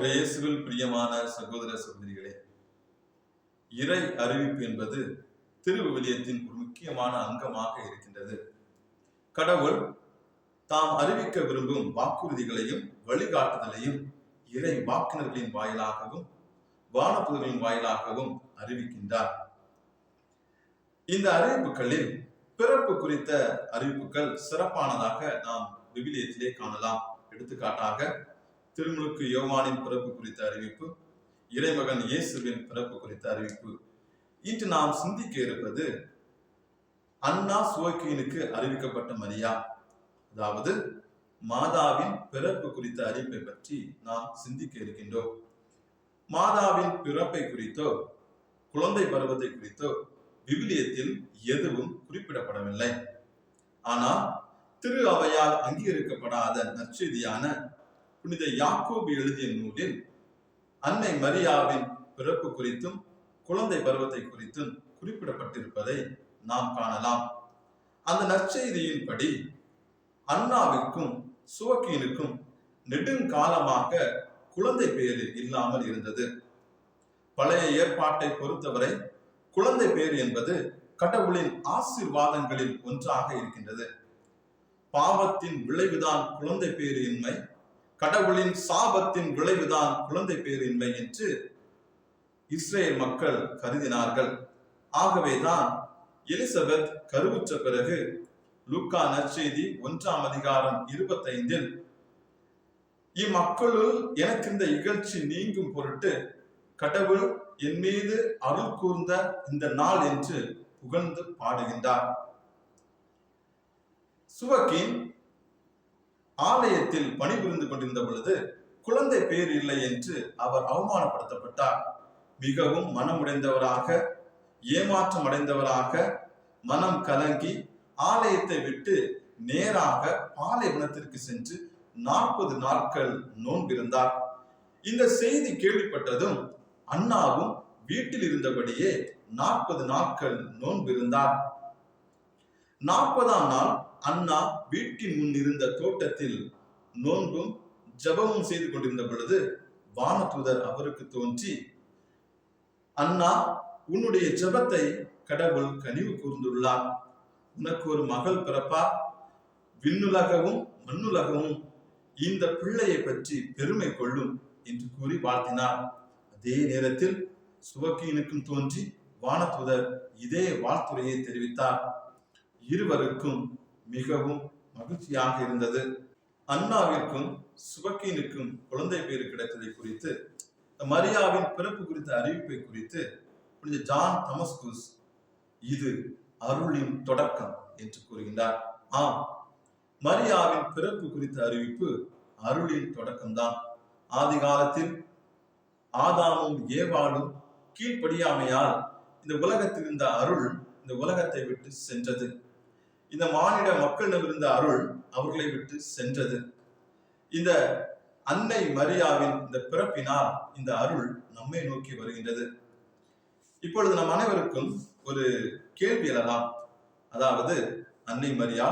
இயேசுவில் பிரியமான சகோதர சகோதரிகளே இறை அறிவிப்பு என்பது திருவிவிலியத்தின் ஒரு முக்கியமான அங்கமாக இருக்கின்றது. கடவுள் தாம் அறிவிக்க விரும்பும் வாக்குறுதிகளையும் வழிகாட்டுதலையும் இறை வாக்கினர்களின் வாயிலாகவும் வானப்புகளின் வாயிலாகவும் அறிவிக்கின்றார். இந்த அறிவிப்புகளில் பிறப்பு குறித்த அறிவிப்புகள் சிறப்பானதாக நாம் விவிலியத்திலே காணலாம். எடுத்துக்காட்டாக திருமுழுக்கு யோவானின் பிறப்பு குறித்த அறிவிப்பு இறைமகன் இயேசுவின் பிறப்பு குறித்த அறிவிப்பு. இன்று நாம் சிந்திக்க இருப்பது அண்ணா சுவக்கீனுக்கு அறிவிக்கப்பட்ட மரியா. அதாவது மாதாவின் பிறப்பு குறித்த அறிவிப்பை பற்றி நாம் சிந்திக்க இருக்கின்றோம் மாதாவின் பிறப்பை குறித்தோ குழந்தை பருவத்தை குறித்தோ விவிலியத்தில் எதுவும் குறிப்பிடப்படவில்லை. ஆனால் திரு அவையால் அங்கீகரிக்கப்படாத நற்செய்தியான புனித யாக்கோபு எழுதிய நூலில் அன்னை மரியாவின் பிறப்பு குறித்தும் குழந்தை பருவத்தை குறித்தும் குறிப்பிடப்பட்டிருப்பதை நாம் காணலாம். அந்த நற்செய்தியின்படி அண்ணாவிற்கும் சுவக்கீனுக்கும் நெடுங்காலமாக குழந்தை பெயர் இல்லாமல் இருந்தது. பழைய ஏற்பாட்டை பொறுத்தவரை குழந்தை பேர் என்பது கடவுளின் ஆசீர்வாதங்களில் ஒன்றாக இருக்கின்றது. பாவத்தின் விளைவுதான் குழந்தை பேரின்மை கடவுளின் சாபத்தின் விளைவுதான் குழந்தை பேரின்மை என்று இஸ்ரேல் மக்கள் கருதினார்கள். ஆகவேதான் எலிசபெத் கருவுற்ற பிறகு லூக்கா நற்செய்தி ஒன்றாம் அதிகாரம் இருபத்தைந்தில் இம்மக்களுள் எனக்கு இந்த இகழ்ச்சி நீங்கும் பொருட்டு கடவுள் என் மீது அருள் கூர்ந்த இந்த நாள் என்று புகழ்ந்து பாடுகின்றார். சுவக்கின் ஆலயத்தில் பணிபுரிந்து கொண்டிருந்த பொழுது குழந்தை பேர் இல்லை என்று அவர் அவமானப்படுத்தப்பட்டார். மிகவும் மனமுடைந்தவராக ஏமாற்றம் அடைந்தவராக மனம் கலங்கி ஆலயத்தை விட்டு நேராக பாலைவனத்திற்கு சென்று நாற்பது நாட்கள் நோன்பிருந்தார். இந்த செய்தி கேள்விப்பட்டதும் அண்ணாவும் வீட்டில் இருந்தபடியே நாற்பது நாட்கள் நோன்பிருந்தார். நாற்பதாம் நாள் அண்ணா வீட்டின் முன் இருந்த தோட்டத்தில் நோன்பும் ஜெபமும் செய்து கொண்டிருந்த பொழுது வானதூதர் அவருக்கு தோன்றி அண்ணா உன்னுடைய ஜெபத்தை கடவுள் கனிவு கூர்ந்துள்ளார். உனக்கு ஒரு மகள் பிறப்பார் விண்ணுலகவும் மண்ணுலகமும் இந்த பிள்ளையை பற்றி பெருமை கொள்ளும் என்று கூறி வாழ்த்தினார். அதே நேரத்தில் சுவக்கீனுக்கும் தோன்றி வானதூதர் இதே வாழ்த்துறையை தெரிவித்தார். இருவருக்கும் மிகவும் மகிழ்ச்சியாக இருந்தது. அண்ணாவிற்கும் சுபக்கீனுக்கும் குழந்தை பேர் கிடைத்ததை குறித்து மரியாவின் பிறப்பு குறித்த அறிவிப்பை குறித்து புனித ஜான் தமஸ்குஸ் இது அருளின் தொடக்கம் என்று கூறுகின்றார். ஆம் மரியாவின் பிறப்பு குறித்த அறிவிப்பு அருளின் தொடக்கம்தான். ஆதி காலத்தில் ஆதாமும் ஏவாளும் கீழ்ப்படியாமையால் இந்த உலகத்தில் இருந்த அருள் இந்த உலகத்தை விட்டு சென்றது. இந்த மானிட மக்களிடம் இருந்த அருள் அவர்களை விட்டு சென்றது. இந்த அன்னை மரியாவின் இந்த பிறப்பினால் இந்த அருள் நம்மை நோக்கி வருகின்றது. இப்பொழுது நம் அனைவருக்கும் ஒரு கேள்வி எழலாம். அதாவது அன்னை மரியா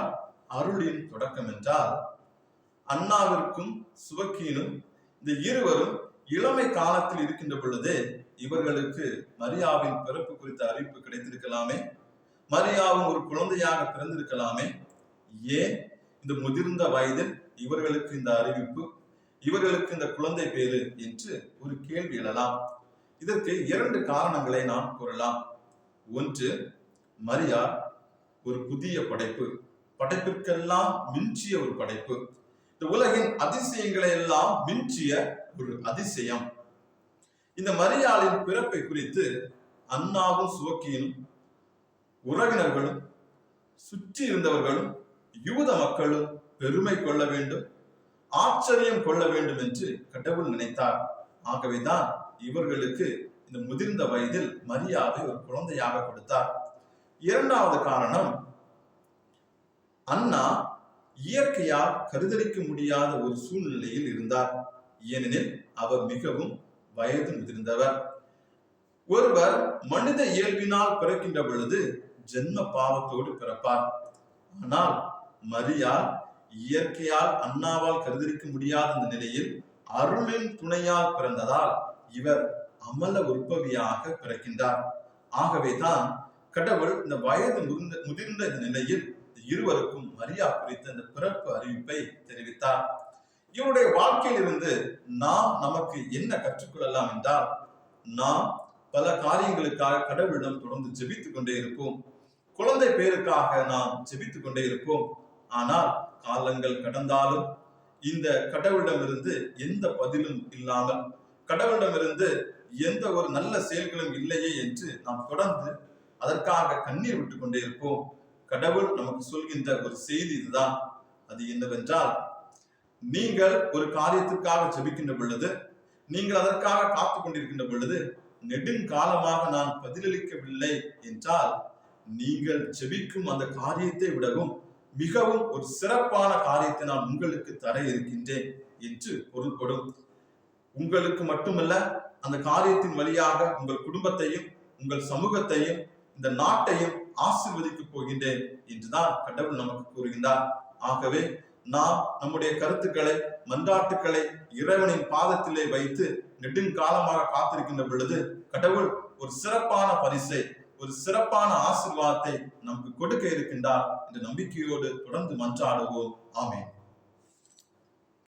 அருளின் தொடக்கம் என்றால் அண்ணாவிற்கும் சுவக்கீனும் இந்த இருவரும் இளமை காலத்தில் இருக்கின்ற பொழுதே இவர்களுக்கு மரியாவின் பிறப்பு குறித்த அறிவிப்பு கிடைத்திருக்கலாமே. மரியாவும் ஒரு குழந்தையாக பிறந்திருக்கலாமே? ஏன்? இந்த முதிர்ந்த வயதில் இவர்களுக்கு இந்த அறிவிப்பு இவர்களுக்கு இந்த குழந்தை பேரு என்று ஒரு கேள்வி எழலாம். இதற்கு இரண்டு காரணங்களை நாம் கூறலாம். ஒன்று மரியா ஒரு புதிய படைப்பு படைப்பிற்கெல்லாம் மிஞ்சிய ஒரு படைப்பு. இந்த உலகின் அதிசயங்களை எல்லாம் மிஞ்சிய ஒரு அதிசயம். இந்த மரியாளின் பிறப்பை குறித்து அண்ணாவும் சுவக்கியும் உறவினர்களும் சுற்றி இருந்தவர்களும் யூத மக்களும் பெருமை கொள்ள வேண்டும் ஆச்சரியம் கொள்ள வேண்டும் என்று கடவுள் நினைத்தார். ஆகவேதான் இவர்களுக்கு இந்த முதிர்ந்த வயதில் மரியாதை ஒரு குழந்தையாக கொடுத்தார். இரண்டாவது காரணம் அண்ணா இயற்கையால் கருதளிக்க முடியாத ஒரு சூழ்நிலையில் இருந்தார். ஏனெனில் அவர் மிகவும் வயது முதிர்ந்தவர். ஒருவர் மனித இயல்பினால் பிறக்கின்ற பொழுது ஜென்ம பாவத்தோடு பிறப்பார். ஆனால் மரியால் இயற்கையால் அண்ணாவால் கருதலிக்க முடியாத இந்த நிலையில் அருளின் துணையால் பிறந்ததால் இவர் அமல உற்பவியாக பிறக்கின்றார். ஆகவேதான் கடவுள் இந்த வயது முதிர்ந்த முதிர்ந்த இந்த நிலையில் இருவருக்கும் மரியா குறித்த இந்த பிறப்பு அறிவிப்பை தெரிவித்தார். இவருடைய வாழ்க்கையிலிருந்து நாம் நமக்கு என்ன கற்றுக்கொள்ளலாம் என்றால் நாம் பல காரியங்களுக்காக கடவுளிடம் தொடர்ந்து ஜெபித்துக் கொண்டே இருப்போம். குழந்தை பேருக்காக நாம் ஜெபித்துக் கொண்டே இருப்போம். ஆனால் காலங்கள் கடந்தாலும் இந்த கடவுளிடமிருந்து எந்த பதிலும் இல்லாமல் கடவுளிடமிருந்து எந்த ஒரு நல்ல செயல்களும் இல்லையே என்று நாம் தொடர்ந்து அதற்காக கண்ணீர் விட்டு கொண்டே இருப்போம். கடவுள் நமக்கு சொல்கின்ற ஒரு செய்தி இதுதான். அது என்னவென்றால் நீங்கள் ஒரு காரியத்திற்காக ஜெபிக்கின்ற பொழுது நீங்கள் அதற்காக காத்து கொண்டிருக்கின்ற பொழுது நெடுங்காலமாக நான் பதிலளிக்கவில்லை என்றால் நீங்கள் ஜெபிக்கும் அந்த காரியத்தை விடவும் மிகவும் ஒரு சிறப்பான காரியத்தை நான் உங்களுக்கு தர இருக்கின்றேன் என்று பொருள்படும். உங்களுக்கு மட்டுமல்ல அந்த காரியத்தின் வழியாக உங்கள் குடும்பத்தையும் உங்கள் சமூகத்தையும் இந்த நாட்டையும் ஆசிர்வதிக்கப் போகின்றேன் என்றுதான் கடவுள் நமக்கு கூறுகின்றார். ஆகவே நாம் நம்முடைய கருத்துக்களை மன்றாட்டுக்களை இறைவனின் பாதத்திலே வைத்து நெடுங்காலமாக காத்திருக்கின்ற பொழுது கடவுள் ஒரு சிறப்பான பரிசை ஒரு சிறப்பான ஆசீர்வாதத்தை நமக்கு கொடுக்க இருக்கின்றார் என்ற நம்பிக்கையோடு தொடர்ந்து மன்றாடுவோம். ஆமேன்.